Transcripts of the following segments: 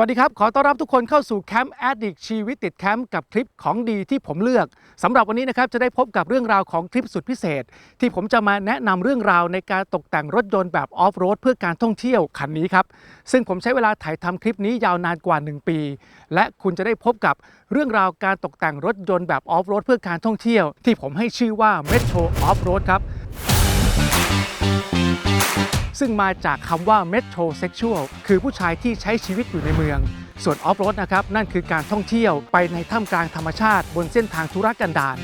สวัสดีครับ ขอต้อนรับทุกคนเข้าสู่แคมป์แอดดิกชีวิตติดแคมป์กับคลิปของดีที่ผมเลือกสำหรับวันนี้นะครับจะได้พบกับเรื่องราวของคลิปสุดพิเศษ ที่ผมจะมาแนะนำเรื่องราวในการตกแต่งรถยนต์แบบออฟโรดเพื่อการท่องเที่ยวคันนี้ครับ ซึ่งผมใช้เวลาถ่ายทำคลิปนี้ยาวนานกว่า 1 ปี และคุณจะได้พบกับเรื่องราวการตกแต่งรถยนต์แบบออฟโรดเพื่อการท่องเที่ยว ที่ผมให้ชื่อว่า Metro Off Road ครับ ซึ่งมาจากคำว่า metrosexual คือผู้ชายที่ใช้ชีวิตอยู่ในเมือง ส่วนออฟโรดนะครับ นั่นคือการท่องเที่ยวไปในท่ามกลางธรรมชาติบนเส้นทางธุรกันดาร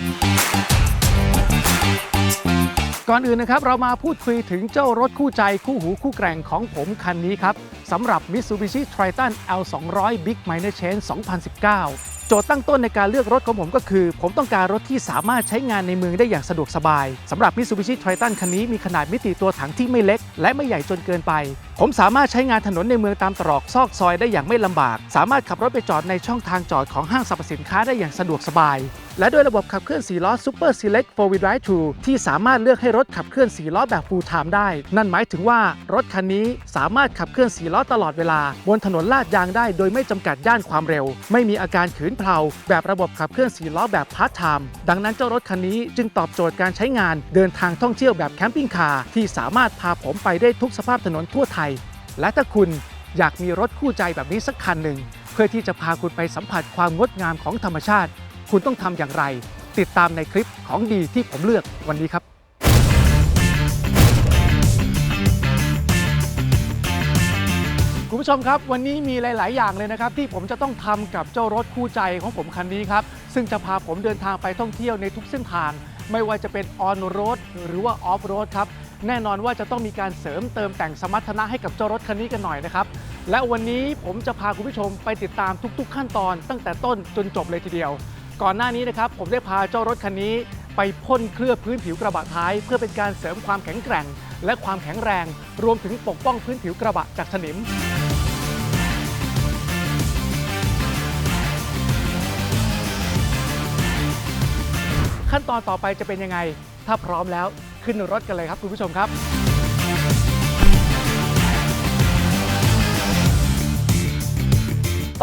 ก่อนอื่นนะครับเรามาพูดคุยถึงเจ้ารถคู่ใจคู่หูคู่แกร่งของผมคันนี้ครับสำหรับ Mitsubishi Triton L200 Big Minor Change 2019 โจทย์ตั้งต้นในการเลือกรถของผมก็คือ ผมต้องการรถที่สามารถใช้งานในเมืองได้อย่างสะดวกสบายสำหรับ Mitsubishi Triton คันนี้มีขนาดมิติตัวถังที่ไม่เล็ก และไม่ใหญ่จนเกินไป ผมสามารถใช้งานถนนในเมืองตามตรอกซอกซอยได้อย่างไม่ลำบาก สามารถขับรถไปจอดในช่องทางจอดของห้างสรรพสินค้าได้อย่างสะดวกสบาย และด้วยระบบขับเคลื่อน4ล้อ Super Select 4 Wheel Drive 2ที่สามารถเลือกให้รถขับเคลื่อน4ล้อแบบ Full Time ได้ นั่นหมายถึงว่ารถคันนี้สามารถขับเคลื่อน4ล้อตลอดเวลา บนถนนลาดยางได้โดยไม่จำกัดย่านความเร็ว ไม่มีอาการขืนเพลาแบบระบบขับเคลื่อน4ล้อแบบพาร์ทไทม์ดังนั้นเจ้ารถคันนี้จึงตอบโจทย์การใช้งาน เดินทางท่องเที่ยวแบบแคมปิ้งคาร์ที่สามารถพาผมไปได้ทุกสภาพถนนทั่วไทย และถ้าคุณอยากมีรถคู่ใจแบบนี้สักคันหนึ่ง เพื่อที่จะพาคุณไปสัมผัสความงดงามของธรรมชาติ คุณต้องทำอย่างไร ติดตามในคลิปของดีที่ผมเลือกวันนี้ครับคุณผู้ชมครับ วันนี้มีหลาย ๆ อย่างเลยนะครับ ที่ผมจะต้องทำกับเจ้ารถคู่ใจของผมคันนี้ครับ ซึ่งจะพาผมเดินทางไปท่องเที่ยวในทุกเส้นทาง ไม่ว่าจะเป็นออนโรดหรือว่าออฟโรดครับ แน่นอนว่าจะต้องมีการเสริมเติมแต่งสมรรถนะให้กับเจ้ารถคันนี้กันหน่อยนะครับ และวันนี้ผมจะพาคุณผู้ชมไปติดตามทุก ๆ ขั้นตอนตั้งแต่ต้นจนจบเลยทีเดียว ก่อนหน้านี้นะครับผมได้พาเจ้ารถคันนี้ไปพ่นเคลือบพื้นผิวกระบะท้าย เพื่อเป็นการเสริมความแข็งแกร่ง และความแข็งแรง รวมถึงปกป้องพื้นผิวกระบะจากสนิมขั้นตอนต่อไปจะเป็นยังไง ถ้าพร้อมแล้ว ขึ้นรถกันเลยครับคุณผู้ชมครับ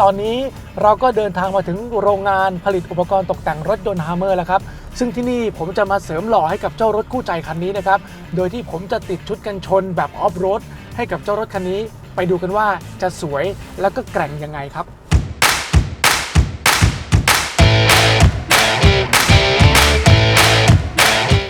ตอนนี้เราก็เดินทางมาถึงโรงงานผลิตอุปกรณ์ตกแต่งรถยนต์ฮาร์เมอร์แล้วครับ ซึ่งที่นี่ผมจะมาเสริมหล่อให้กับเจ้ารถคู่ใจคันนี้นะครับ โดยที่ผมจะติดชุดกันชนแบบออฟโรดให้กับเจ้ารถคันนี้ ไปดูกันว่าจะสวยแล้วก็แกร่งยังไงครับ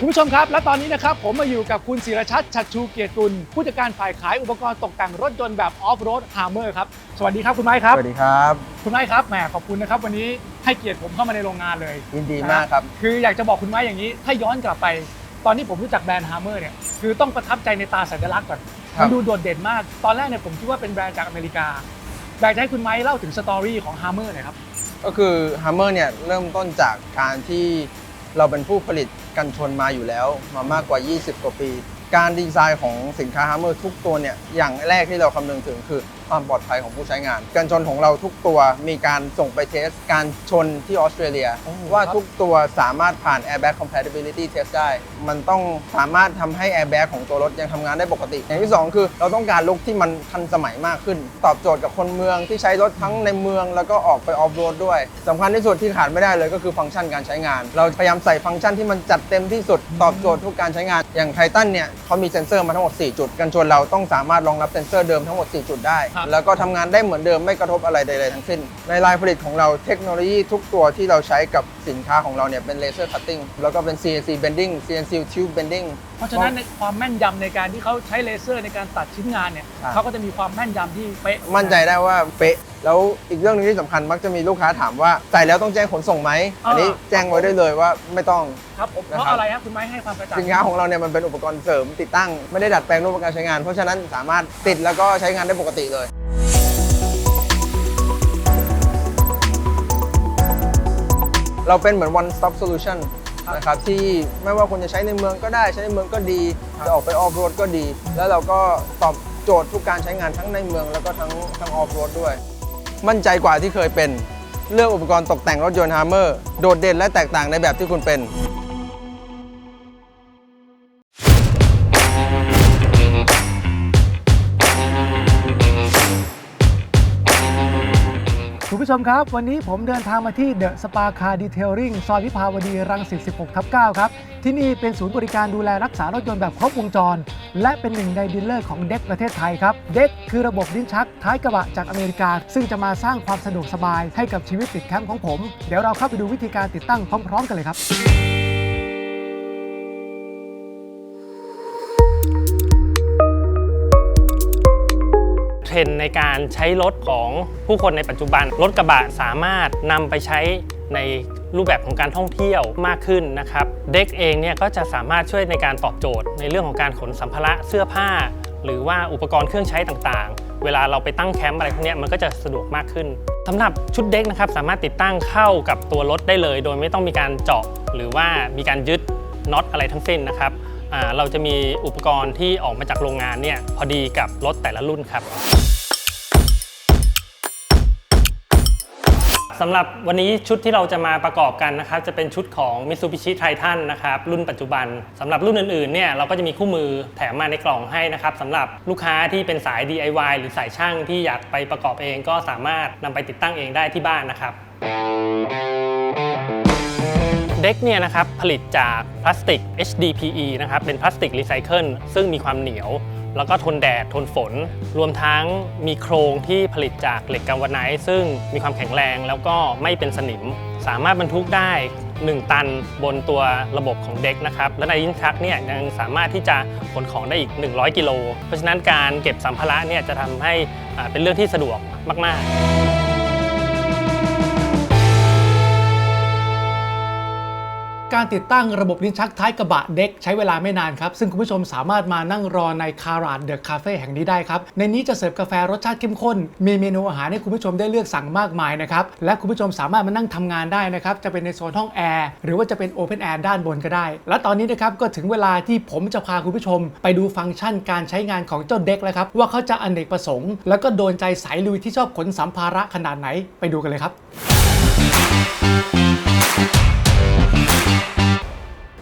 คุณผู้ชมครับ และตอนนี้นะครับผมมาอยู่กับคุณศิรชัดชัดชูเกียรติกุลผู้จัดการฝ่ายขายอุปกรณ์ตกแต่งรถยนต์แบบออฟโรดฮาร์เมอร์ครับ สวัสดีครับคุณไม้ครับ สวัสดีครับ คุณไม้ครับแหมขอบคุณนะครับ วันนี้ให้เกียรติผมเข้ามาในโรงงานเลยยินดีมากครับ คืออยากจะบอกคุณไม้อย่างนี้ ถ้าย้อนกลับไป ตอนที่ผมรู้จักแบรนด์ฮาร์เมอร์เนี่ยคือต้องประทับใจในตาสัญลักษณ์ก่อนครัมับนดูโดดเด่นมาก ตอนแรกเนี่ยผมคิดว่าเป็นแบรนด์จากอเมริกาอยากจะให้คุณไม้เล่าถึงสตอรี่ของฮาร์เมอร์หน่อยครับก็คือ Hammer เนี่ยเริ่มต้นจากการที่ เราเป็นผู้ผลิตกันชนมาอยู่แล้ว มามากกว่า 20 กว่าปี การดีไซน์ของสินค้าฮัมเมอร์ทุกตัวเนี่ยอย่างแรกที่เราคำนึงถึงคือความปลอดภัยของผู้ใช้งาน กันชนของเราทุกตัวมีการส่งไปเทสการชนที่ออสเตรเลียโอ้ว่าครับทุกตัวสามารถผ่าน airbag compatibility test ได้ มันต้องสามารถทำให้ airbag ของตัวรถยังทำงานได้ปกติ อย่างที่ 2 คือเราต้องการลุกที่มันทันสมัยมากขึ้น ตอบโจทย์กับคนเมืองที่ใช้รถทั้งในเมืองแล้วก็ออกไปออฟโรดด้วยสำคัญที่สุดที่ขาดไม่ได้เลยก็คือฟังก์ชันการใช้งาน เราพยายามใส่ฟังก์ชันที่มันจัดเต็มที่สุดตอบโจทย์ทุกการใช้งาน อย่างไททันเนี่ยเขามีเซ็นเซอร์มาทั้งหมด 4 จุด กันชนเราต้องสามารถรองรับเซ็นเซอร์เดิมทั้งหมด 4 จุดได้ครับแล้วก็ทำงานได้เหมือนเดิมไม่กระทบอะไรใดๆทั้งสิ้น ในลายผลิตของเราเทคโนโลยีทุกตัวที่เราใช้กับสินค้าของเราเนี่ยเป็นเลเซอร์คัตติ้งแล้วก็เป็น CNC bending CNC tube bending เพราะฉะนั้นในความแม่นยำในการที่เขาใช้เลเซอร์ในการตัดชิ้นงานเนี่ยครับ เขาก็จะมีความแม่นยำที่เป๊ะมั่นใจได้ว่าเป๊ะ แล้วอีกเรื่องหนึงที่สำคัญมักจะมีลูกค้าถามว่าใส่แล้วต้องแจ้งขนส่งไหม อันนี้แจ้งไว้ได้เลยว่าไม่ต้อง ครับผมเพนะครับราะอะไรครับคุณไม้ให้ความกระจ่างสินค้าของเราเนี่ยมันเป็นอุปกรณ์เสริมติดตั้งไม่ได้ดัดแปลงรูปการใช้งาน เพราะฉะนั้นสามารถติดแล้วก็ใช้งานได้ปกติเลย เราเป็นเหมือน one stop solution นะครับที่ไม่ว่าคุณจะใช้ในเมืองก็ได้ใช้ในเมืองก็ดี จะออกไปออฟโรดก็ดี แล้วเราก็ตอบโจทย์ทุกการใช้งานทั้งในเมืองแล้วก็ทั้งทั้งออฟโรดด้วย มั่นใจกว่าที่เคยเป็น เลือกอุปกรณ์ตกแต่งรถยนต์ฮาร์เมอร์โดดเด่นและแตกต่างในแบบที่คุณเป็น ผู้ชมครับ วันนี้ผมเดินทางมาที่เดอะสปาคาร์ดีเทลลิ่งซอยวิภาวดีรังสิต 16 ทับ 9 ครับ ที่นี่เป็นศูนย์บริการดูแลรักษารถยนต์แบบครบวงจร และเป็นหนึ่งในดีลเลอร์ของเด็กประเทศไทยครับ เด็กคือระบบลิ้นชักท้ายกระบะจากอเมริกา ซึ่งจะมาสร้างความสะดวกสบายให้กับชีวิตติดแคมป์ของผม เดี๋ยวเราเข้าไปดูวิธีการติดตั้งพร้อม ๆ กันเลยครับ รนด์ในการใช้รถของผู้คนในปัจจุบัน รถกระบะสามารถนำไปใช้ในรูปแบบของการท่องเที่ยวมากขึ้นนะครับ เด็กเองเนี่ยก็จะสามารถช่วยในการตอบโจทย์ ในเรื่องของการขนสัมภาระเสื้อผ้า หรือว่าอุปกรณ์เครื่องใช้ต่างๆ เวลาเราไปตั้งแคมป์อะไรพวกเนี้ยมันก็จะสะดวกมากขึ้นสำหรับชุดเด็กนะครับสามารถติดตั้งเข้ากับตัวรถได้เลย โดยไม่ต้องมีการเจาะ หรือว่ามีการยึดน็อตอะไรทั้งสิ้นนะครับ เราจะมีอุปกรณ์ที่ออกมาจากโรงงานเนี่ยพอดีกับรถแต่ละรุ่นครับสำหรับวันนี้ชุดที่เราจะมาประกอบกันนะครับจะเป็นชุดของ Mitsubishi Triton นะครับรุ่นปัจจุบันสำหรับรุ่นอื่นๆเนี่ยเราก็จะมีคู่มือแถมมาในกล่องให้นะครับสำหรับลูกค้าที่เป็นสาย DIY หรือสายช่างที่อยากไปประกอบเองก็สามารถนำไปติดตั้งเองได้ที่บ้านนะครับ เด็กเนี่ยนะครับผลิตจากพลาสติก HDPE นะครับเป็นพลาสติกรีไซเคิลซึ่งมีความเหนียว แล้วก็ทนแดดทนฝน รวมทั้งมีโครงที่ผลิตจากเหล็กกัลวไนซ์ซึ่งมีความแข็งแรงแล้วก็ไม่เป็นสนิม สามารถบรรทุกได้ 1 ตันบนตัวระบบของเด็กนะครับและในลิ้นชักเนี่ยยังสามารถที่จะขนของได้อีก 100 กิโล เพราะฉะนั้นการเก็บสัมภาระเนี่ยจะทำให้อ่าเป็นเรื่องที่สะดวกมาก ๆ การติดตั้งระบบลิ้นชักท้ายกระบะเด็กใช้เวลาไม่นานครับ ซึ่งคุณผู้ชมสามารถมานั่งรอในคาราดเดอะคาเฟ่แห่งนี้ได้ครับ ในนี้จะเสิร์ฟกาแฟรสชาติเข้มข้น มีเมนูอาหารให้คุณผู้ชมได้เลือกสั่งมากมายนะครับ และคุณผู้ชมสามารถมานั่งทำงานได้นะครับ จะเป็นในโซนห้องแอร์หรือว่าจะเป็นโอเพนแอร์ด้านบนก็ได้ และตอนนี้นะครับก็ถึงเวลาที่ผมจะพาคุณผู้ชม ไปดูฟังก์ชันการใช้งานของเจ้าเด็กแล้วครับว่าเขาจะอเนกประสงค์ แล้วก็โดนใจสายลุยที่ชอบขนสัมภาระขนาดไหนไปดูกันเลยครับ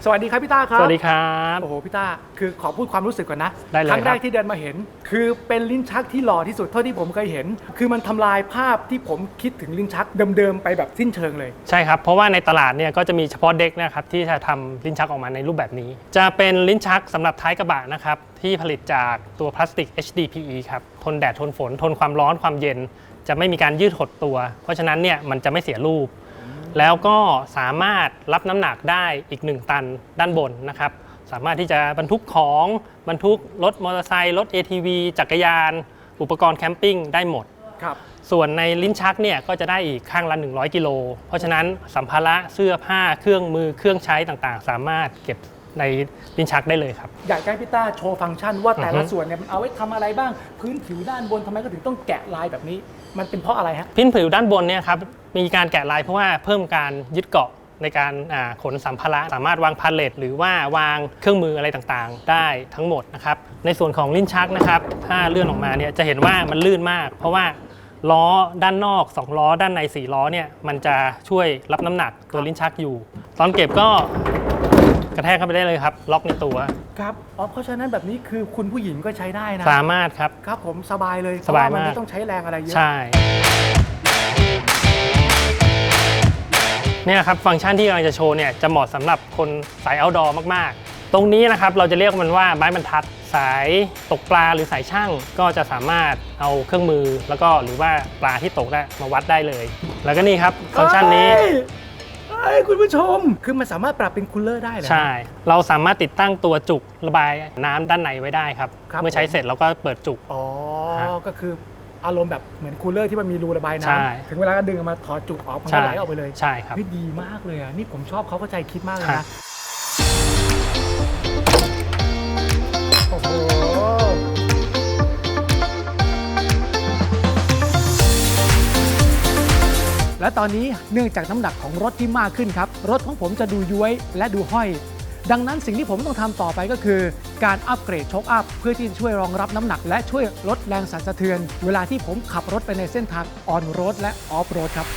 สวัสดีครับพี่ต้าครับสวัสดีครับ โอ้โหพี่ต้าคือขอพูดความรู้สึกก่อนนะได้เลยครั้งแรคกรับที่เดินมาเห็น คือเป็นลิ้นชักที่หล่อที่สุดเท่าที่ผมเคยเห็น คือมันทำลายภาพที่ผมคิดถึงลิ้นชักเดิมๆไปแบบสิ้นเชิงเลยใช่ครับเพราะว่าในตลาดเนี่ยก็จะมีเฉพาะเด็กนะครับที่จะทำลิ้นชักออกมาในรูปแบบนี้ จะเป็นลิ้นชักสำหรับท้ายกระบะนะครับที่ผลิตจากตัวพลาสติก HDPE ครับทนแดดทนฝน ทนความร้อนความเย็น จะไม่มีการยืดหดตัว เพราะฉะนั้นเนี่ยมันจะไม่เสียรูป แล้วก็สามารถรับน้ำหนักได้อีก 1 ตันด้านบนนะครับ สามารถที่จะบรรทุกของบรรทุกรถมอเตอร์ไซค์รถ ATV จักรยาน อุปกรณ์แคมปิ้งได้หมด ครับ ส่วนในลิ้นชักเนี่ยก็จะได้อีกข้างละ 100 กิโล เพราะฉะนั้นสัมภาระเสื้อผ้าเครื่องมือเครื่องใช้ต่างๆ สามารถเก็บในลิ้นชักได้เลยครับ อยากให้พี่ต้าโชว์ฟังก์ชันว่าแต่ละอือฮึส่วนเนี่ยมันเอาไว้ทำอะไรบ้าง พื้นผิวด้านบนทำไมก็ถึงต้องแกะลายแบบนี้ มันเป็นเพราะอะไรฮะพิ้นผิวด้านบนเนี่ยครับมีการแกะลายเพราะว่าเพิ่มการยึดเกาะในการขนสัมภาระสามารถวางพาเลตหรือว่าวางเครื่องมืออะไรต่างๆ ได้ทั้งหมดนะครับในส่วนของลิ้นชักนะครับถ้าเลื่อนออกมาเนี่ยจะเห็นว่ามันลื่นมาก เพราะว่าล้อด้านนอก 2 ล้อ ด้านใน 4 ล้อเนี่ยมันจะช่วยรับน้ำหนักตัวลิ้นชักอยู่ ตอนเก็บก็ กระแทกเข้าไปได้เลยครับ ล็อกในตัว ครับอ๋อเพราะฉะนั้นแบบนี้คือคุณผู้หญิงก็ใช้ได้นะ สามารถครับ ครับผมสบายเลยสบายเพระนมาก ไม่ต้องใช้แรงอะไรเยอะ ใช่ เนี่ยครับฟังก์ชันที่กำลังจะโชว์เนี่ยจะเหมาะสำหรับคนสาย outdoor มาก ๆ ตรงนี้นะครับเราจะเรียกมันว่าไม้บรรทัด สายตกปลาหรือสายช่างก็จะสามารถเอาเครื่องมือแล้วก็หรือว่าปลาที่ตกได้มาวัดได้เลย แล้วก็นี่ครับฟังก์ชันนี้เฮ้ย เฮ้ยคุณผู้ชม คือมันสามารถปรับเป็นคูลเลอร์ได้เหรอ ใช่ เราสามารถติดตั้งตัวจุกระบายน้ำด้านในไว้ได้ครับ ครับ เมื่อใช้เสร็จเราก็เปิดจุก อ๋อฮะก็คืออารมณ์แบบเหมือนคูลเลอร์ที่มันมีรูระบายน้ใช่ำถึงเวลาก็ดึงออกมาถอดจุกออกมันใช่ก็ไหลออกไปเลยใช่ครับ เฮ้ยดีมากเลยอะ นี่ผมชอบเขาเข้าใจคิดมากเลยครันะ และตอนนี้เนื่องจากน้ำหนักของรถที่มากขึ้นครับ รถของผมจะดูย้วยและดูห้อย ดังนั้นสิ่งที่ผมต้องทำต่อไปก็คือ การอัปเกรดโชคอัพ เพื่อที่จะช่วยรองรับน้ำหนัก และช่วยลดแรงสั่นสะเทือน เวลาที่ผมขับรถไปในเส้นทางออนโรดและออฟโรดครับ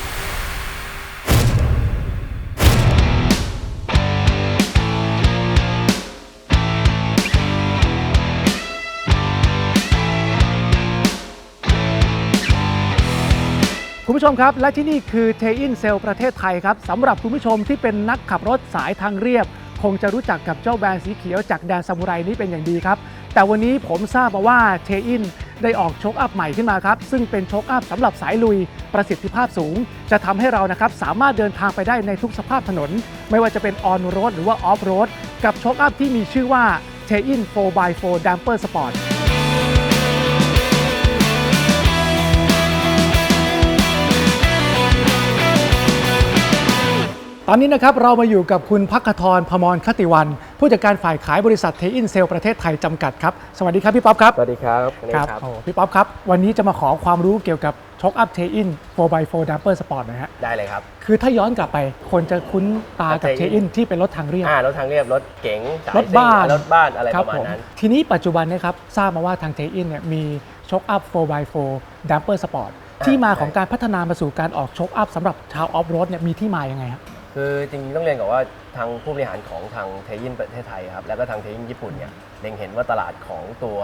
คุณผู้ชมครับ และที่นี่คือเทอินเซลประเทศไทยครับสำหรับคุณผู้ชมที่เป็นนักขับรถสายทางเรียบ คงจะรู้จักกับเจ้าแบรนด์สีเขียวจากแดนซามูไรนี้เป็นอย่างดีครับ แต่วันนี้ผมทราบมาว่าเทอินได้ออกโชคอัพใหม่ขึ้นมาครับ ซึ่งเป็นโชคอัพสำหรับสายลุยประสิทธิภาพสูง จะทำให้เรานะครับสามารถเดินทางไปได้ในทุกสภาพถนน ไม่ว่าจะเป็นออนโรดหรือว่าออฟโรดกับโชคอัพที่มีชื่อว่าเทอิน 4x4 Damper Sport ตอนนี้นะครับเรามาอยู่กับคุณพักขทรพมรคติวัน ผู้จัดการฝ่ายขายบริษัทเทอินเซลประเทศไทยจำกัดครับ สวัสดีครับพี่ป๊อปครับ สวัสดีครับณเอกโอ้พี่ป๊อปครับ วันนี้จะมาขอความรู้เกี่ยวกับช็อคอัพเทอิน 4x4 Damper Sport นะฮะได้เลยครับ คือถ้าย้อนกลับไป คนจะคุ้นตากับเท Tein อินที่เป็นรถทางเรียบอ่ารถทางเรียบ รถเก๋งสายรถบ้านซิ่งรถบ้านอะไรคปบระมาณผมนั้น ทีนี้ปัจจุบันเนะครับทราบมาว่าทางเทอินเนี่ยมีช็อคอัพ 4x4 Damper Sport ที่มาของการพัฒนามาสู่การออกช็อคอัพสำหรับชาวออฟโรดเนี่ยมีที่มายังไงครับ คือจริงๆต้องเรียนก่อนว่าทางผู้บริหารของทางเทยินประเทศไทยครับแล้วก็ทางเทยินญี่ปุ่นเนี่ยเล็งเห็นว่าตลาดของตัว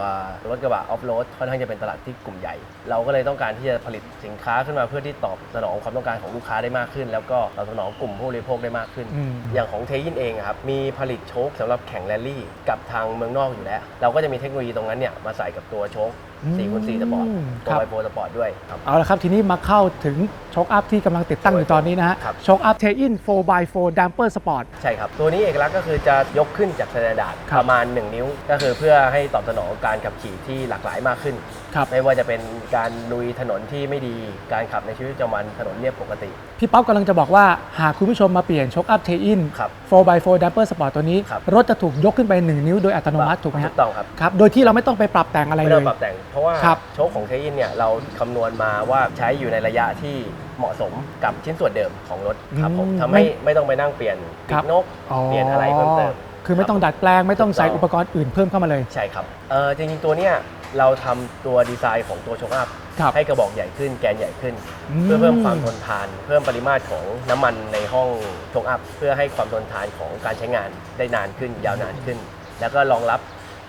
รถกระบะออฟโรดค่อนข้างจะเป็นตลาดที่กลุ่มใหญ่ เราก็เลยต้องการที่จะผลิตสินค้าขึ้นมาเพื่อที่ตอบสนองความต้องการของลูกค้าได้มากขึ้น แล้วก็ตอบสนองกลุ่มผู้บริโภคได้มากขึ้นอืมอย่างของเทยินเองอะครับมีผลิตโชคสำหรับแข่งแรลลี่ กับทางเมืองนอกอยู่แล้ว เราก็จะมีเทคโนโลยีตรงนั้นเนี่ยมาใส่กับตัวโชค 4คูณ4สปอร์ตอืมตัควรับ ไวโฟสปอร์ตด้วยครับ เอาละครับ ทีนี้มาเข้าถึงช็อคอัพที่กำลังติดตั้งอยู่ตอนนี้นะฮะครับ ช็อคอัพเทอิน 4x4 Damper Sport ใช่ครับ ตัวนี้เอกลักษณ์ก็คือจะยกขึ้นจากสแตนดาร์ดครับ ประมาณ 1 นิ้ว ก็คือเพื่อให้ตอบสนองการขับขี่ที่หลากหลายมากขึ้น ครับ ไม่ว่าจะเป็นการลุยถนนที่ไม่ดีการขับในชีวิตประจำวันถนนเรียบปกติ พี่ป๊อปกำลังจะบอกว่าหากคุณผู้ชมมาเปลี่ยนช็อคอัพเทอิน ครับ 4x4 Damper Sport ตัวนี้ ครับ รถจะถูกยกขึ้นไป 1 นิ้วโดยอัตโนมัติถูกไหมถูฮะกต้องครับครับ โดยที่เราไม่ต้องไปปรับแต่งอะไรไม่เลต้อยงปรับแต่ง เพราะว่าครับโชคของเทอินเนี่ยเราคำนวณมาว่าใช้อยู่ในระยะที่เหมาะสมกับชิ้นส่วนเดิมของรถครับผมอืมทำให้ไม่ต้องไปนั่งเปลี่ยนคปีรับ กนกเปลี่ยนอะไรเพิ่มเติม คือไม่ต้องดัดแปลงไม่ต้องใส่อุปกรณ์อื่นเพิ่มเข้ามาเลย ใช่ครับ เออจริงๆ ตัวเนี้ย เราทำตัวดีไซน์ของตัวโชคอัพครับให้กระบอกใหญ่ขึ้นแกนใหญ่ขึ้น อืม เพื่อเพิ่มความทนทาน เพิ่มปริมาตรของน้ำมันในห้องโชคอัพ เพื่อให้ความทนทานของการใช้งานได้นานขึ้น ยาวนานขึ้น แล้วก็รองรับ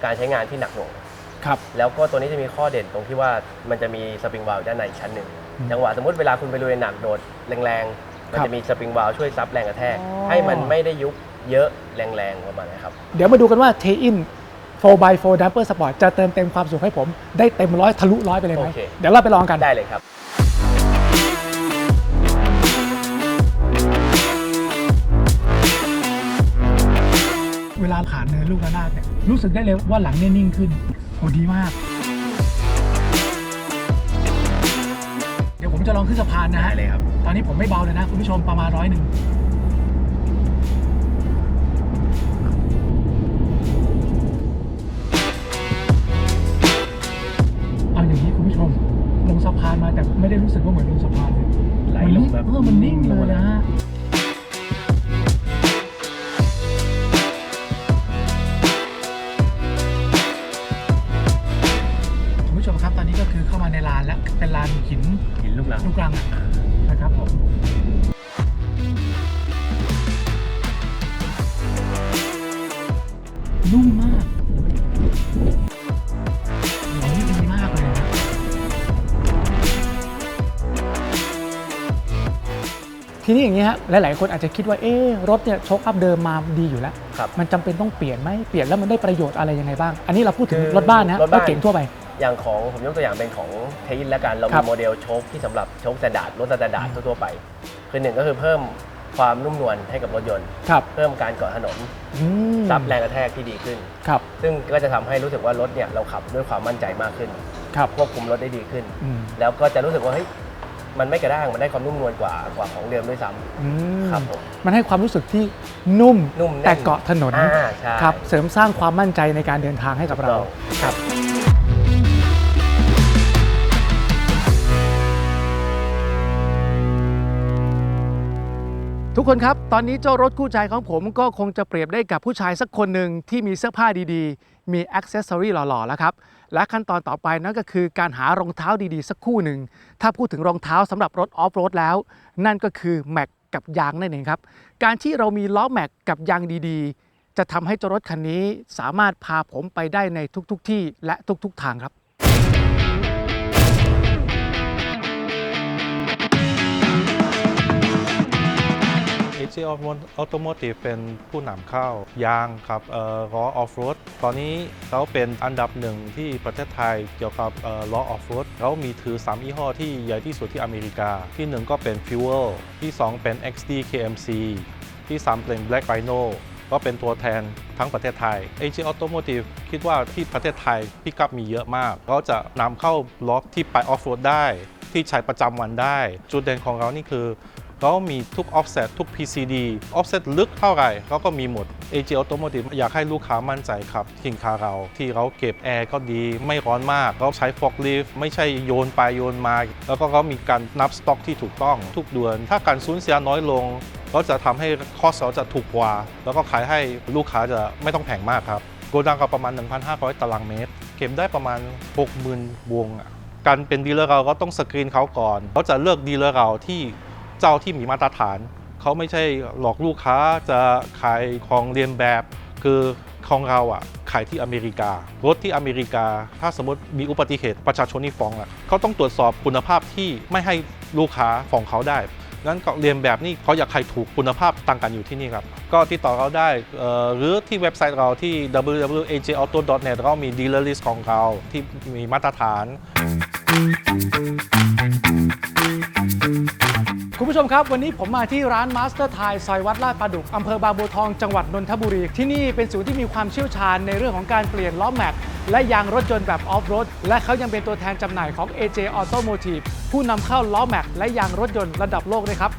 การใช้งานที่หนักหน่วง ครับ แล้วก็ตัวนี้จะมีข้อเด่นตรงที่ว่ามันจะมีสปริงวาล์วด้านในอีกชั้นหนึ่งอืมจังหวะสมมติเวลาคุณไปลุยหนักโดดแรงๆ มันครับจะมีสปริงวาล์วช่วยซับแรงกระแทก อ๋อ ให้มันไม่ได้ยุบเยอะแรงๆประมาณนี้ครับ เดี๋ยวมาดูกันว่าเทอิน 4x4 Damper Sport จะเติมเต็มความสุขให้ผมได้เต็มร้อยทะลุร้อยไปเลยไหมโอเค เดี๋ยวเราไปลองกัน ได้เลยครับ เวลาผ่านเนินลูกระนาดเนี่ยรู้สึกได้เลยว่าหลังเนี่ยนิ่งขึ้นโหดีมาก เดี๋ยวผมจะลองขึ้นสะพานนะฮะได้เลยครับ ตอนนี้ผมไม่เบาเลยนะ คุณผู้ชมประมาณร้อยหนึ่ง ทีนี้อย่างนี้ฮะหลายๆ คนอาจจะคิดว่าเอ๊ะรถเนี่ยโชคอัพเดิมมาดีอยู่แล้ว ครับ มันจำเป็นต้องเปลี่ยนไหมเปลี่ยนแล้วมันได้ประโยชน์อะไรยังไงบ้าง อันนี้เราพูดถึงคือรถบ้านนะรถบ้าน เก๋งทั่วไป อย่างของผมยกตัวอย่างเป็นของเทยินแล้วกันเราครัมีบโมเดลโชคที่สำหรับโชคสแตนดาร์ดรถสแตนดาร์ดทั่วๆไป คือหนึ่งก็คือเพิ่มความนุ่มนวลให้กับรถยนต์ ครับเพิ่มการเกาะถนนอืมซับแรงกระแทกที่ดีขึ้น ครับซึ่งก็จะทำให้รู้สึกว่ารถเนี่ยเราขับด้วยความมั่นใจมากขึ้น ครับควบคุมรถได้ดีขึ้น อืมแล้วก็จะรู้สึกว่าเฮ้ย มันไม่กระด้างมันได้ความนุ่มนวลกว่ากว่าของเดิมด้วยซ้ำอืมครับผม มันให้ความรู้สึกที่นุ่มนุ่มแน่น แต่เกาะถนนอ่าใช่ ครับเสริมสร้างความมั่นใจในการเดินทางให้กับเราถูกต้อง ครับ ทุกคนครับ ตอนนี้เจ้ารถคู่ใจของผมก็คงจะเปรียบได้กับผู้ชายสักคนหนึ่งที่มีเสื้อผ้าดีๆ มีอ็อกเซสซอรี่หล่อๆแล้วครับ และขั้นตอนต่อไปนั่นก็คือการหารองเท้าดีๆ สักคู่หนึ่ง ถ้าพูดถึงรองเท้าสำหรับรถออฟโรดแล้ว นั่นก็คือแม็กกับยางนั่นเองครับ การที่เรามีล้อแม็กกับยางดีๆ จะทำให้เจ้ารถคันนี้สามารถพาผมไปได้ในทุกๆที่และทุกๆทางครับ AG Automotive เป็นผู้นำเข้ายางครับเอ่อล้อออฟโรดตอนนี้เขาเป็นอันดับหนึ่งที่ประเทศไทยเกี่ยวกับเอ่อล้อออฟโรดเขามีถือ 3 ยี่ห้อที่ใหญ่ที่สุดที่อเมริกา ที่ 1 ก็เป็น Fuel ที่ 2 เป็น XD KMC ที่ 3 เป็น Black Rhino ก็เป็นตัวแทนทั้งประเทศไทย AG Automotive คิดว่าที่ประเทศไทยพิกัพมีเยอะมากเขาจะนำเข้าล้อที่ไปออฟโรดได้ที่ใช้ประจำวันได้ จุดเด่นของเรานี่คือ เขามีทุก offset ทุก PCD offset ลึกเท่าไหร่เขาก็มีหมด AG Automotive อยากให้ลูกค้ามั่นใจครับสินค้าเราที่เขาเก็บแอร์ก็ดี ไม่ร้อนมากเขาใช้ forklift ไม่ใช่โยนไปโยนมา แล้วก็เขามีการนับสต็อกที่ถูกต้องทุกเดือน ถ้าการสูญเสียน้อยลงก็จะทำให้คอสเราจะถูกกว่า แล้วก็ขายให้ลูกค้าจะไม่ต้องแพงมากครับโกดังก็ประมาณ 1,500 ตารางเมตร เก็บได้ประมาณ 60,000 วงอะการเป็นดีลเลอร์เราก็ต้องสกรีนเขาก่อนเขาจะเลือกดีลเลอร์เราที่ เจ้าที่มีมาตรฐาน เขาไม่ใช่หลอกลูกค้าจะขายของเรียนแบบ คือของเราอะขายที่อเมริการถที่อเมริกา ถ้าสมมติมีอุบัติเหตุประชาชนนี่ฟ้องอะเขาต้องตรวจสอบคุณภาพที่ไม่ให้ลูกค้าฟ้องเขาได้งั้นก็เรียนแบบนี้เขาอยากใครถูกคุณภาพต่างกันอยู่ที่นี่ครับ ก็ติดต่อเราได้หรือที่เว็บไซต์เราที่ www.ajauto.net เรามี dealer list ของเราที่มีมาตรฐาน คุณผู้ชมครับ วันนี้ผมมาที่ร้าน Master Thai ซอยวัดลาดปลาดุกอำเภอบางบัวทองจังหวัดนนทบุรี ที่นี่เป็นศูนย์ที่มีความเชี่ยวชาญในเรื่องของการเปลี่ยนล้อแม็กและยางรถยนต์แบบออฟโรดและเขายังเป็นตัวแทนจำหน่ายของ AJ Automotive ผู้นำเข้าล้อแม็กและยางรถยนต์ระดับโลกด้วยครับ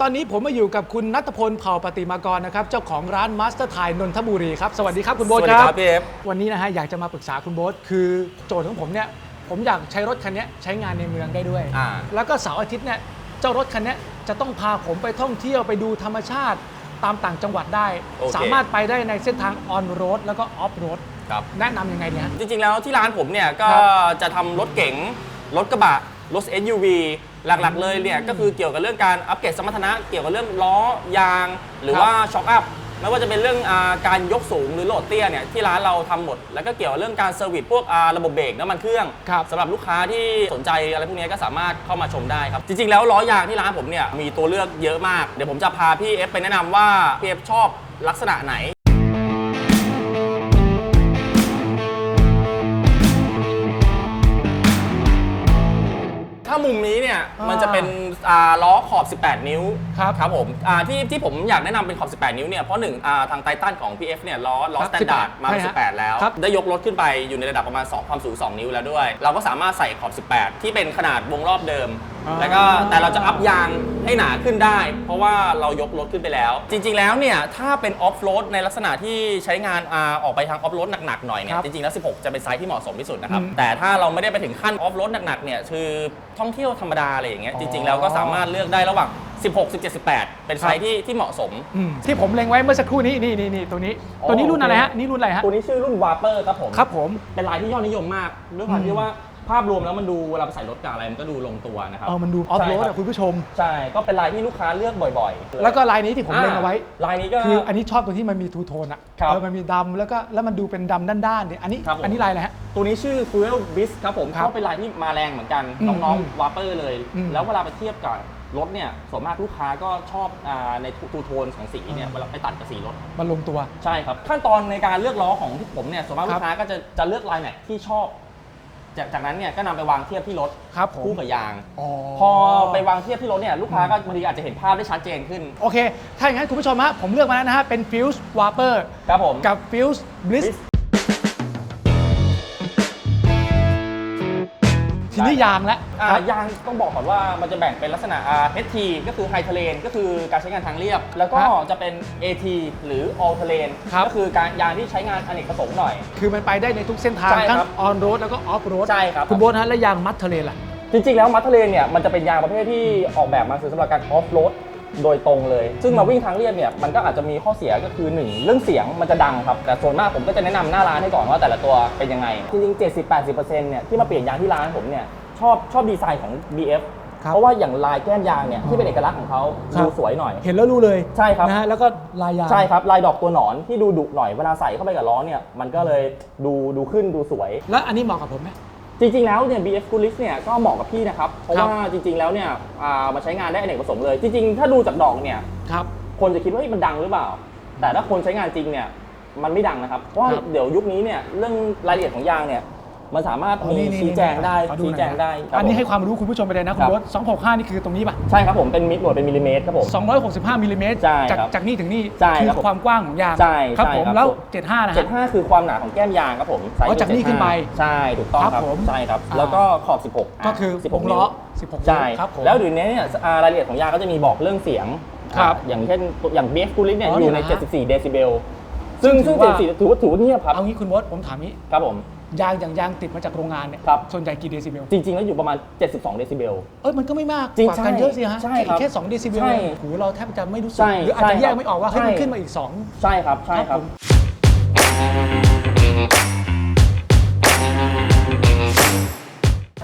ตอนนี้ผมมาอยู่กับคุณนัทพลเผ่าปฏิมากรนะครับเจ้าของร้าน Master Thai นนทบุรีครับสวัสดีครับคุณโบ๊ทครับพี่เอฟวันนี้นะฮะอยากจะมาปรึกษาคุณโบ๊ทคือโจทย์ของผมเนี่ย ผมอยากใช้รถคันเนี้ยใช้งานในเมืองได้ด้วย อ่า แล้วก็เสาร์อาทิตย์เนี่ยเจ้ารถคันเนี้ยจะต้องพาผมไปท่องเที่ยวไปดูธรรมชาติตามต่างจังหวัดได้ โอเค สามารถไปได้ในเส้นทางออนโรดแล้วก็ออฟโรดครับ แนะนำยังไงเนี่ยฮะ จริงๆ แล้วที่ร้านผมเนี่ยก็ครับจะทำรถเก๋ง รถกระบะ รถ SUV หลักๆ เลยเนี่ยก็คือเกี่ยวกับเรื่องการอัปเกรดสมรรถนะ เกี่ยวกับเรื่องล้อยาง หรือว่าช็อคอัพ ไม่ว่าจะเป็นเรื่องอาการยกสูงหรือโหลดเตี้ยเนี่ยที่ร้านเราทำหมด แล้วก็เกี่ยวกับเรื่องการเซอร์วิสพวกอ่าระบบเบรกน้ำมันเครื่องครับ สำหรับลูกค้าที่สนใจอะไรพวกนี้ก็สามารถเข้ามาชมได้ครับ จริงๆแล้วล้อยางที่ร้านผมเนี่ยมีตัวเลือกเยอะมาก เดี๋ยวผมจะพาพี่เอฟไปแนะนำว่าพี่เอฟชอบลักษณะไหน ถ้ามุมนี้เนี่ยอ่ามัมันจะเป็นอ่าล้อขอบ 18 นิ้วครับครับผมอ่าที่ที่ผมอยากแนะนำเป็นขอบ 18 นิ้วเนี่ยเพราะหนึ่งอ่าทางไททันของ PF เนี่ยล้อล้อครัสบแตนดาร์ด18มาเป็นใช่ฮะ18 แล้ว ครับ ได้ยกรถขึ้นไปอยู่ในระดับประมาณ 2 ความสูง 2 นิ้วแล้วด้วย เราก็สามารถใส่ขอบ 18 ที่เป็นขนาดวงรอบเดิม อ่า แล้วก็แต่เราจะอัพยางให้หนาขึ้นได้ เพราะว่าเรายกรถขึ้นไปแล้ว จริง ๆ แล้วเนี่ย ถ้าเป็นออฟโรดในลักษณะที่ใช้งานอ่าออกไปทางออฟโรดหนัก ๆ หน่อยเนี่คยรับจริง ๆ แล้ว 16 จะเป็นไซส์ที่เหมาะสมที่สุดนะครับ อืม แต่ถ้าเราไม่ได้ไปถึงขั้นออฟโรดหนัก ๆ เนี่ยคือท่องเที่ยวธรรมดาอะไรอย่างเงี้ยอ๋อจริง ๆ แล้วก็สามารถเลือกได้ระหว่าง 16 17 18 เป็นไซส์ที่ที่เหมาะสม อืมที่ผมเล็งไว้เมื่อสักครู่นี้นี่นี่นี่ตัวนี้อ๋อตัวนี้รุ่นโอเคอะไรฮะ นี่รุ่นอะไรฮะ ตัวนี้ชื่อรุ่นวาเปอร์ครับผม ครับผม เป็นลายที่ยอดนิยมมากด้วยความอืมที่ว่า ภาพรวมแล้วมันดูเวลาไปใส่รถกับอะไรมันก็ดูลงตัวนะครับ เออมันดูออฟโรดใช่คอะบ คุณผู้ชม ใช่ก็เป็นลายที่ลูกค้าเลือกบ่อยๆแล้วก็ลายนี้ที่ผมเล็งเอาไว้ ลายนี้ก็ คืออันนี้ชอบตรงที่มันมีทูโทนอะครับเออมันมีดำแล้วก็แล้วมันดูเป็นดำด้านๆเนี่ยอันนี้ครับผม อันนี้ลายอะไรฮะ ตัวนี้ชื่อ Fuel b i s ครับผมครับเขาเป็นลายที่มาแรงเหมือนกัน อืมน้องอืมๆวาเปอร์เลย อืมแล้วเวลาไปเทียบกับรถเนี่ยส่วนมากลูกค้าก็ชอบอาในทูโทนของสีเนี่ยอืม เวลาไปตัดกับสีรถ มันลงตัว ใช่ครับ ขั้นตอนในการเลือกล้อของที่ผมเนี่ยส่วนมากครัลูบกค้าก็จะจะเลือกลายไหนที่ชอบ จากจากนั้นเนี่ยก็นำไปวางเทียบที่รถครับผม คู่กับยาง อ๋อ พอไปวางเทียบที่รถเนี่ยลูกค้าก็บางทีอาจจะเห็นภาพได้ชัดเจนขึ้น โอเค ถ้าอย่างนั้นคุณผู้ชมฮะผมเลือกมาแล้วนะฮะ เป็น Fuse Warper ครับผม กับ Fuse Bliss Bliss ทีนี้ยางแล้วอ่าครับยางต้องบอกก่อนว่ามันจะแบ่งเป็นลักษณะอ่า HT ก็คือ High Terrain ก็คือการใช้งานทางเรียบ แล้วก็ครับจะเป็น AT หรือ All Terrain ครับก็คือการยางที่ใช้งานอเนกประสงค์หน่อย คือมันไปได้ในทุกเส้นทางใช่ครับทั้ง on road แล้วก็ off road ใช่ครับคุณโบ๊ทฮะและยางมัดเทเลนล่ะจริงๆแล้วมัทเทเลนเนี่ยมันจะเป็นยางประเภทที่ออกแบบมาคือสำหรับการออฟโรด โดยตรงเลย ซึ่งมาวิ่งทางเรียบเนี่ยมันก็อาจจะมีข้อเสียก็คือ 1 เรื่องเสียงมันจะดังครับ แต่ส่วนมากผมก็จะแนะนำหน้าร้านให้ก่อนว่าแต่ละตัวเป็นยังไง จริงๆ 70-80%เนี่ยที่มาเปลี่ยนยางที่ร้านผมเนี่ยชอบชอบดีไซน์ของ BF ครับเพราะว่าอย่างลายแก้มยางเนี่ยที่เป็นเอกลักษณ์ของเขาครับ ดูสวยหน่อย เห็นแล้วรู้เลยใช่ครับ นะฮะแล้วก็ลายยาง ใช่ครับลายดอกตัวหนอนที่ดูดุหน่อยเวลาใส่เข้าไปกับล้อเนี่ยมันก็เลยดูดูขึ้นดูสวย แล้วอันนี้เหมาะกับผมไหม จริงๆแล้วเนี่ย BF Good List เนี่ยก็เหมาะกับพี่นะครับ เพราะครับ ว่าจริงๆแล้วเนี่ยอ่ามาใช้งานได้อเนกประสงค์เลย จริงๆ ถ้าดูจากดอกเนี่ย ครับ คนจะคิดว่าเฮ้ยมันดังหรือเปล่า แต่ถ้าคนใช้งานจริงเนี่ยมันไม่ดังนะครับ เพราะว่าครับเดี๋ยวยุคนี้เนี่ยเรื่องรายละเอียดของยางเนี่ย มันสามารถอ๋อมีนี่ชี้แจงได้ขอดูหชี้น่อยแจงได้ครับอันนี้ผมให้ความรู้คุณผู้ชมไปเลยนะ คุครัณบ รถ265 นี่คือตรงนี้ป่ะ ใช่ครับผมเป็นมิดหน่วยเป็นมิลลิเมตรครับผม 265มิลลิเมตรใช่จากครับจากนี่ถึงนี่ใช่คืครับผมความกว้างของยางใช่ครับใช่ผมครับ แล้วผม75 นะฮะ 75 คือความหนาของแก้มยางครับผมไซส์อ๋อจากนี่75ขึ้นไปใช่ถูกต้องครับครับผมใช่ครับ อ่า แล้วก็ขอบ 16ก็คือ16วงล้อ 16ใช่ครับผม แล้วเดี๋ยวนี้เนี่ยอ่ารายละเอียดของยางก็จะมีบอกเรื่องเสียงครับอ่าอย่างเช่นอย่าง BF g o o l i s เนี่ยอ๋ออยู่ใน เนี่ยนะ74 เดซิเบลซึ่งซึ่ซึ่งงถือว่า 74ถือว่าถือว่าเงียบครับเอางี้คุณวศผมถามนี้ ครับผม ยางอย่างยางติดมาจากโรงงานเนี่ยครับ ส่วนใหญ่กี่เดซิเบลจริง ๆ แล้วอยู่ประมาณ 72 เดซิเบล เอ้ยมันก็ไม่มากจริงกว่ากันใช่เยอะสิฮะใช่ครับแค่2เดซิเบลใช่เองหูเราแทบจะไม่รู้สึกใช่หรืออาจจะใช่แยกไม่ออกว่าเฮ้ยใช่มันขึ้นมาอีก 2 ใช่ครับ ใช่ครับ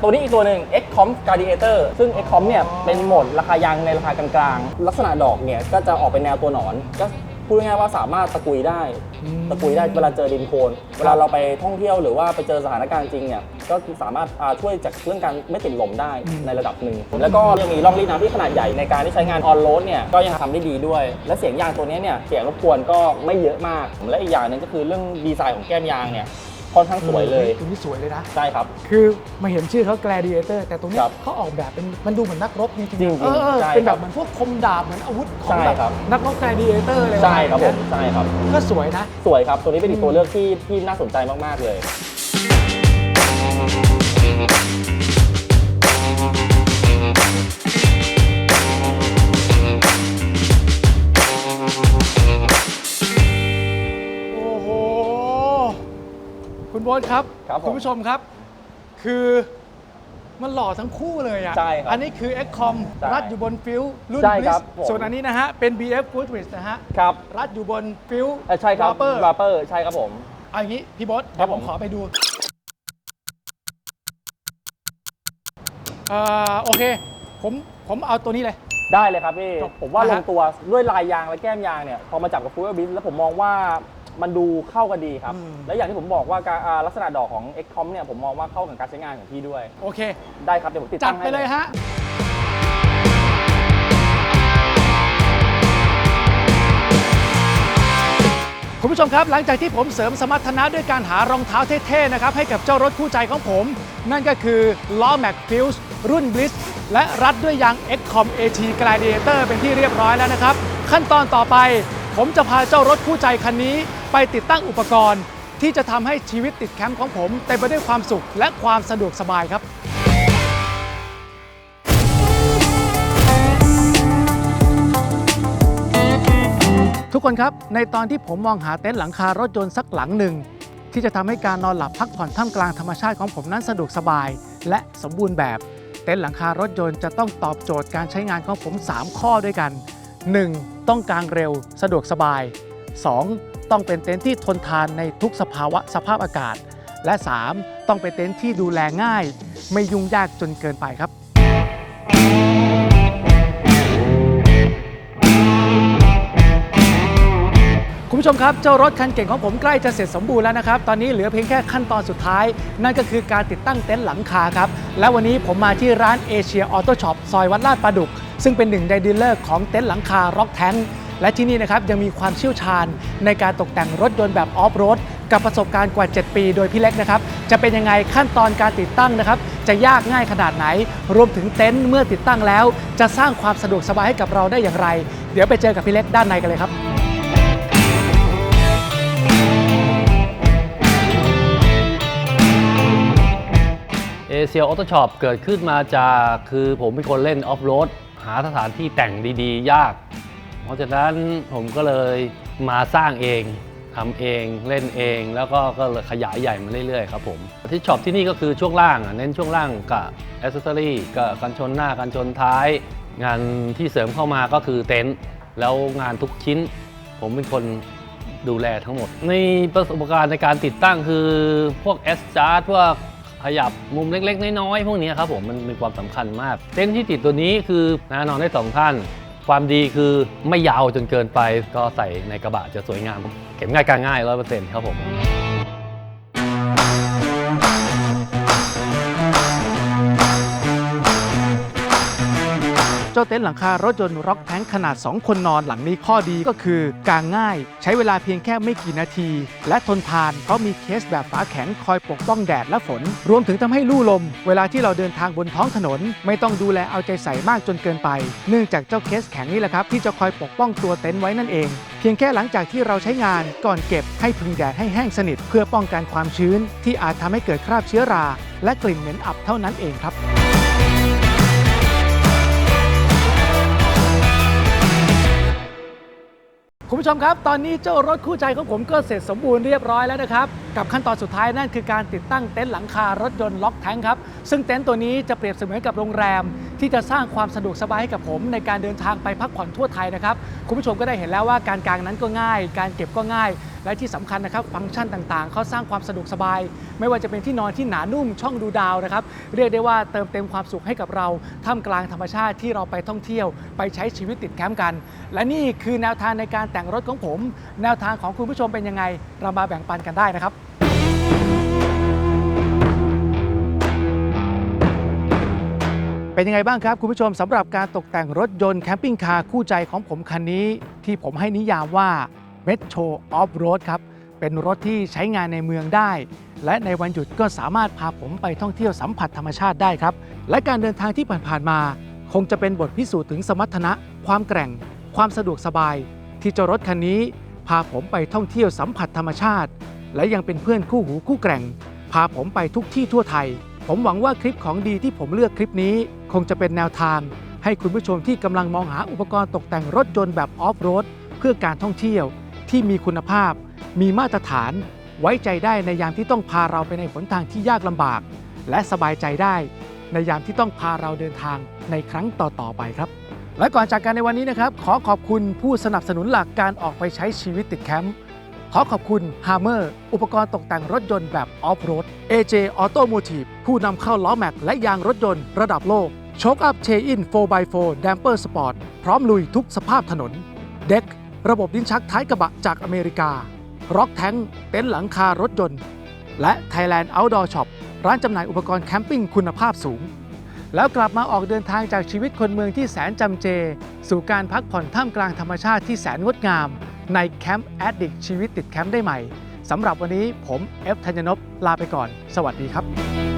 ตัวนี้อีกตัวหนึ่ง XCOM Gladiator ซึ่ง XCOM เนี่ยเป็นโหมดราคายางในราคากลางๆ ลักษณะดอกเนี่ยก็จะออกเป็นแนวตัวหนอน ก็ พูดง่ายๆว่าสามารถตะกุยได้อืมตะกุยได้เวลาเจอดินโคลนเวลาเราไปท่องเที่ยวหรือว่าไปเจอสถานการณ์จริงเนี่ยก็คือสามารถอ่าช่วยจากเรื่องการไม่ติดลมได้ในระดับหนึ่ง แล้วก็ยังมีร่องรีดน้ำที่ขนาดใหญ่ในการที่ใช้งานออนโรดเนี่ยก็ยังทำได้ดีด้วย และเสียงยางตัวนี้เนี่ยเสียงรบกวนก็ไม่เยอะมาก และอีกอย่างหนึงก็คือเรื่องดีไซน์ของแก้มยางเนี่ย ค่อนข้างสวยเลยตัวนี้สวยเลยนะ ใช่ครับ คือมาเห็นชื่อเขา gladiator แต่ตรงเนี้ยครับเขาออกแบบเป็นมันดูเหมือนนักรบจริงๆจริงๆเออเออใช่เป็นแบครับบเหมือนพวกคมดาบเหมือนอาวุธของใช่แบบครับนักรบ gladiator เลยใช่ครับผมนะใช่ครับ ก็สวยนะ สวยครับ ตัวนี้เป็นอีกตัวเลือกที่ที่น่าสนใจมาก ๆ เลย คุณโบ๊ทครับ ครับผมณผู้ชมครับ คือมันหล่อทั้งคู่เลยอะ ใช่ครับอันนี้คือ XCOM ใช่รัดอยู่บนฟิวรุ่น ใช่ Bliss ครับผม ส่วนอันนี้นะฮะ เป็น BF Goodrich นะฮะ ครับรัดอยู่บนฟิวเอ่อใช่ครับ Rapper ราเปอร์ใช่ครับผม เอาอย่างนี้พี่โบ๊ทครัเดี๋ยวผมบผม ขอไปดูเอ่อโอเค ผมผมเอาตัวนี้เลย ได้เลยครับพี่ จบผมว่านะลฮะงตัวด้วยลายยางและแก้มยางเนี่ย พอมาจับกับฟูเออร์บิสแล้วผมมองว่า มันดูเข้ากันดีครับและอย่างที่ผมบอกว่าการอ่าลักษณะดอกของ XCOM เนี่ยผมมองว่าเข้ากับการใช้งานของพี่ด้วย โอเค ได้ครับเดี๋ยวผมติดจัตั้ดงไปให้เลยฮะ คุณผู้ชมครับ หลังจากที่ผมเสริมสมรรถนะด้วยการหารองเท้าเท่ๆนะครับ ให้กับเจ้ารถคู่ใจของผม นั่นก็คือล้อ Mac f u s e รุ่น Bliss และรัดด้วยยาง XCOM AT Gladiator เป็นที่เรียบร้อยแล้วนะครับ ขั้นตอนต่อไป ผมจะพาเจ้ารถคู่ใจคันนี้ ไปติดตั้งอุปกรณ์ ที่จะทำให้ชีวิตติดแคมป์ของผมเต็มไปด้วยความสุขและความสะดวกสบายครับทุกคนครับ ในตอนที่ผมมองหาเต็นท์หลังคารถยนต์สักหลังหนึ่ง ที่จะทำให้การนอนหลับพักผ่อนท่ามกลางธรรมชาติของผมนั้นสะดวกสบาย และสมบูรณ์แบบ เต็นท์หลังคารถยนต์จะต้องตอบโจทย์การใช้งานของผม 3 ข้อด้วยกัน 1. ต้องกางเร็วสะดวกสบาย 2. ต้องเป็นเต็นท์ที่ทนทานในทุกสภาวะสภาพอากาศ และ 3. ต้องเป็นเต็นท์ที่ดูแลง่าย ไม่ยุ่งยากจนเกินไปครับ คุณผู้ชมครับ เจ้ารถคันเก่งของผมใกล้จะเสร็จสมบูรณ์แล้วนะครับ ตอนนี้เหลือเพียงแค่ขั้นตอนสุดท้าย นั่นก็คือการติดตั้งเต็นท์หลังคาครับ และวันนี้ผมมาที่ร้านเอเชียออโต้ช็อปซอยวัดลาดประดุก ซึ่งเป็นหนึ่งในดีลเลอร์ของเต็นท์หลังคาร็อกแทงและที่นี่นะครับยังมีความเชี่ยวชาญในการตกแต่งรถยนต์แบบออฟโรดกับประสบการณ์กว่า 7 ปีโดยพี่เล็กนะครับจะเป็นยังไงขั้นตอนการติดตั้งนะครับ จะยากง่ายขนาดไหน รวมถึงเต็นท์เมื่อติดตั้งแล้ว จะสร้างความสะดวกสบายให้กับเราได้อย่างไร เดี๋ยวไปเจอกับพี่เล็กด้านในกันเลยครับเอเชียออโต้ช็อปเกิดขึ้นมาจากคือผมเป็นคนเล่นออฟโรด หาสถานที่แต่งดีๆ ยาก เพราะฉะนั้นผมก็เลยมาสร้างเองทำเองเล่นเอง แล้วก็ก็เลยขยายใหญ่มาเรื่อยๆครับผมที่ช็อปที่นี่ก็คือช่วงล่างเน้นช่วงล่างกับอ c เซสซอรี่กับกันชนหน้ากันชนท้าย งานที่เสริมเข้ามาก็คือเต็นท์แล้วงานทุกชิ้น ผมเป็นคนดูแลทั้งหมด ในประสบการณ์ในการติดตั้งคือพวก S c h a r t พวก ขยับมุมเล็ก ๆ น้อยๆพวกนี้ครับผมมันมีความสำคัญมาก เต็นท์ที่ติดตัวนี้คือนะนอนได้สองท่าน ความดีคือไม่ยาวจนเกินไปก็ใส่ในกระบะจะสวยงามเก็บง่ายการง่ายร้อยเปอร์เซ็นต์ครับผม จ้าเต็นท์หลังคารถยนต์ร็อกแทงขนาด 2 คนนอนหลังนี้ข้อดีก็คือกางง่าย ใช้เวลาเพียงแค่ไม่กี่นาที และทนทานเพราะมีเคสแบบฝาแข็งคอยปกป้องแดดและฝน รวมถึงทำให้ลู่ลม เวลาที่เราเดินทางบนท้องถนน ไม่ต้องดูแลเอาใจใส่มากจนเกินไป เนื่องจากเจ้าเคสแข็งนี่แหละครับที่จะคอยปกป้องตัวเต็นท์ไว้นั่นเอง เพียงแค่หลังจากที่เราใช้งานก่อนเก็บให้พึงแดดให้แห้งสนิท เพื่อป้องกันความชื้น ที่อาจทำให้เกิดคราบเชื้อรา และกลิ่นเหม็นอับเท่านั้นเองครับ คุณผู้ชมครับ ตอนนี้เจ้ารถคู่ใจของผมก็เสร็จสมบูรณ์เรียบร้อยแล้วนะครับ กับขั้นตอนสุดท้ายนั่นคือการติดตั้งเต็นท์หลังคารถยนต์ล็อกแทงครับ ซึ่งเต็นท์ตัวนี้จะเปรียบเสมือนกับโรงแรม ที่จะสร้างความสะดวกสบายให้กับผมในการเดินทางไปพักผ่อนทั่วไทยนะครับ คุณผู้ชมก็ได้เห็นแล้วว่าการกางนั้นก็ง่าย การเก็บก็ง่าย และที่สำคัญนะครับฟังก์ชันต่างๆ เขาสร้างความสะดวกสบาย ไม่ว่าจะเป็นที่นอนที่หนานุ่มช่องดูดาวนะครับเรียกได้ว่าเติมเต็มความสุขให้กับเราท่ามกลางธรรมชาติที่เราไปท่องเที่ยว ไปใช้ชีวิตติดแคมป์กัน และนี่คือแนวทางในการแต่งรถของผม แนวทางของคุณผู้ชมเป็นยังไง เรามาแบ่งปันกันได้นะครับเป็นยังไงบ้างครับ คุณผู้ชมสำหรับการตกแต่งรถยนต์แคมปิ้งคาร์คู่ใจของผมคันนี้ ที่ผมให้นิยามว่า Metro Off Road ครับ เป็นรถที่ใช้งานในเมืองได้ และในวันหยุดก็สามารถพาผมไปท่องเที่ยวสัมผัสธรรมชาติได้ครับ และการเดินทางที่ผ่านๆมา คงจะเป็นบทพิสูจน์ถึงสมรรถนะ ความแกร่ง ความสะดวกสบาย ที่เจ้ารถคันนี้ พาผมไปท่องเที่ยวสัมผัสธรรมชาติ และยังเป็นเพื่อนคู่หูคู่แกร่ง พาผมไปทุกที่ทั่วไทย ผมหวังว่าคลิปของดีที่ผมเลือกคลิปนี้ คงจะเป็นแนวทางให้คุณผู้ชมที่กำลังมองหาอุปกรณ์ตกแต่งรถยนต์แบบออฟโรดเพื่อการท่องเที่ยว ที่มีคุณภาพ มีมาตรฐาน ไว้ใจได้ในยามที่ต้องพาเราไปในหนทางที่ยากลำบาก และสบายใจได้ ในยามที่ต้องพาเราเดินทางในครั้งต่อๆไปครับ และก่อนจากกันในวันนี้นะครับ ขอขอบคุณผู้สนับสนุนหลักการออกไปใช้ชีวิตติดแคมป์ขอขอบคุณ Hammer อุปกรณ์ตกแต่งรถยนต์แบบออฟโรด AJ Automotive ผู้นำเข้าล้อแม็กและยางรถยนต์ระดับโลกโชคอัพเชอิน 4x4 Damper Sport พร้อมลุยทุกสภาพถนนเด็ก ระบบดิ้นชักท้ายกระบะจากอเมริกา ร็อกแทงเต็นท์หลังคารถยนต์ และ Thailand Outdoor Shop ร้านจำหน่ายอุปกรณ์แคมปิ้งคุณภาพสูง แล้วกลับมาออกเดินทางจากชีวิตคนเมืองที่แสนจำเจ สู่การพักผ่อนท่ามกลางธรรมชาติที่แสนงดงาม ในแคมป์แอดดิกชีวิตติดแคมป์ได้ใหม่สำหรับวันนี้ผมเอฟธัญญนพลาไปก่อน สวัสดีครับ